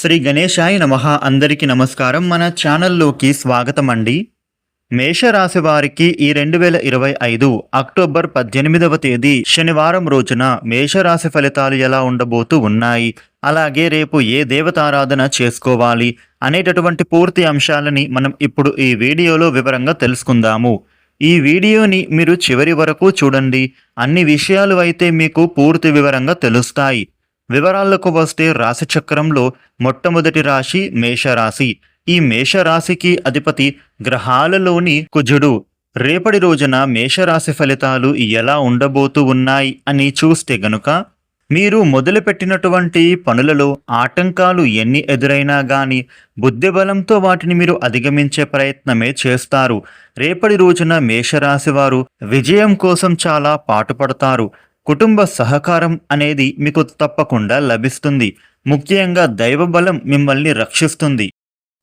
శ్రీ గణేశాయ నమః. అందరికీ నమస్కారం. మన ఛానల్లోకి స్వాగతం అండి మేషరాశి వారికి ఈ రెండు వేల ఇరవై ఐదు అక్టోబర్ పద్దెనిమిదవ తేదీ శనివారం రోజున మేషరాశి ఫలితాలు ఎలా ఉండబోతూ ఉన్నాయి? అలాగే రేపు ఏ దేవతారాధన చేసుకోవాలి? అనేటటువంటి పూర్తి అంశాలని మనం ఇప్పుడు ఈ వీడియోలో వివరంగా తెలుసుకుందాము. ఈ వీడియోని మీరు చివరి వరకు చూడండి. అన్ని విషయాలు అయితే మీకు పూర్తి వివరంగా తెలుస్తాయి. వివరాలకు వస్తే రాశి చక్రంలో మొట్టమొదటి రాశి మేషరాశి. ఈ మేషరాశికి అధిపతి గ్రహాలలోని కుజుడు. రేపటి రోజున మేషరాశి ఫలితాలు ఎలా ఉండబోతూ ఉన్నాయి అని చూస్తే గనుక మీరు మొదలుపెట్టినటువంటి పనులలో ఆటంకాలు ఎన్ని ఎదురైనా గాని బుద్ధిబలంతో వాటిని మీరు అధిగమించే ప్రయత్నమే చేస్తారు. రేపటి రోజున మేషరాశి వారు విజయం కోసం చాలా పాటుపడతారు. కుటుంబ సహకారం అనేది మీకు తప్పకుండా లభిస్తుంది. ముఖ్యంగా దైవబలం మిమ్మల్ని రక్షిస్తుంది.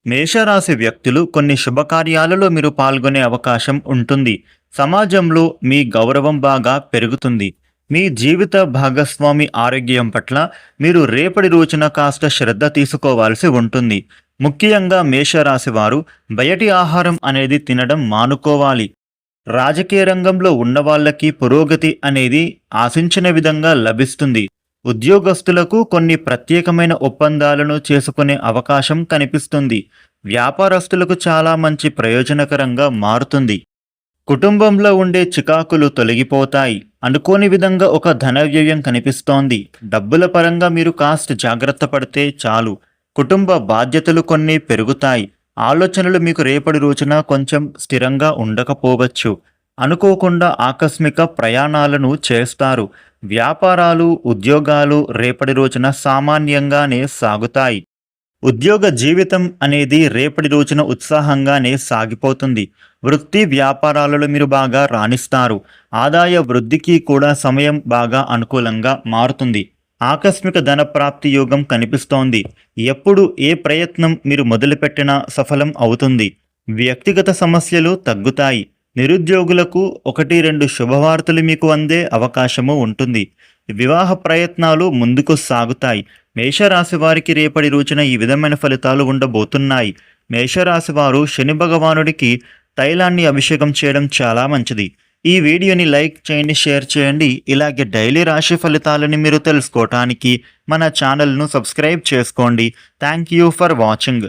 మేషరాశి వ్యక్తులు కొన్ని శుభకార్యాలలో మీరు పాల్గొనే అవకాశం ఉంటుంది. సమాజంలో మీ గౌరవం బాగా పెరుగుతుంది. మీ జీవిత భాగస్వామి ఆరోగ్యం పట్ల మీరు రేపటి రోజున కాస్త శ్రద్ధ తీసుకోవాల్సి ఉంటుంది. ముఖ్యంగా మేషరాశి వారు బయటి ఆహారం అనేది తినడం మానుకోవాలి. రాజకీయ రంగంలో ఉన్న వాళ్ళకి పురోగతి అనేది ఆశించిన విధంగా లభిస్తుంది. ఉద్యోగస్తులకు కొన్ని ప్రత్యేకమైన ఒప్పందాలను చేసుకునే అవకాశం కనిపిస్తుంది. వ్యాపారస్తులకు చాలా మంచి ప్రయోజనకరంగా మారుతుంది. కుటుంబంలో ఉండే చికాకులు తొలగిపోతాయి. అనుకోని విధంగా ఒక ధన వ్యయం కనిపిస్తోంది. డబ్బుల పరంగా మీరు కాస్త జాగ్రత్త పడితే చాలు. కుటుంబ బాధ్యతలు కొన్ని పెరుగుతాయి. ఆలోచనలు మీకు రేపటి రోజున కొంచెం స్థిరంగా ఉండకపోవచ్చు. అనుకోకుండా ఆకస్మిక ప్రయాణాలను చేస్తారు. వ్యాపారాలు ఉద్యోగాలు రేపటి రోజున సామాన్యంగానే సాగుతాయి. ఉద్యోగ జీవితం అనేది రేపటి రోజున ఉత్సాహంగానే సాగిపోతుంది. వృత్తి వ్యాపారాలలో మీరు బాగా రాణిస్తారు. ఆదాయ వృద్ధికి కూడా సమయం బాగా అనుకూలంగా మారుతుంది. ఆకస్మిక ధన ప్రాప్తి యోగం కనిపిస్తోంది. ఎప్పుడు ఏ ప్రయత్నం మీరు మొదలుపెట్టినా సఫలం అవుతుంది. వ్యక్తిగత సమస్యలు తగ్గుతాయి. నిరుద్యోగులకు ఒకటి రెండు శుభవార్తలు మీకు అందే అవకాశము ఉంటుంది. వివాహ ప్రయత్నాలు ముందుకు సాగుతాయి. మేషరాశి వారికి రేపటి రోజున ఈ విధమైన ఫలితాలు ఉండబోతున్నాయి. మేషరాశి వారు శని భగవానుడికి తైలాన్ని అభిషేకం చేయడం చాలా మంచిది. ఈ వీడియోని లైక్ చేయండి షేర్ చేయండి. ఇలాగే డైలీ రాశి ఫలితాలని మీరు తెలుసుకోవటానికి మన ఛానల్ను సబ్స్క్రైబ్ చేసుకోండి. Thank you for watching.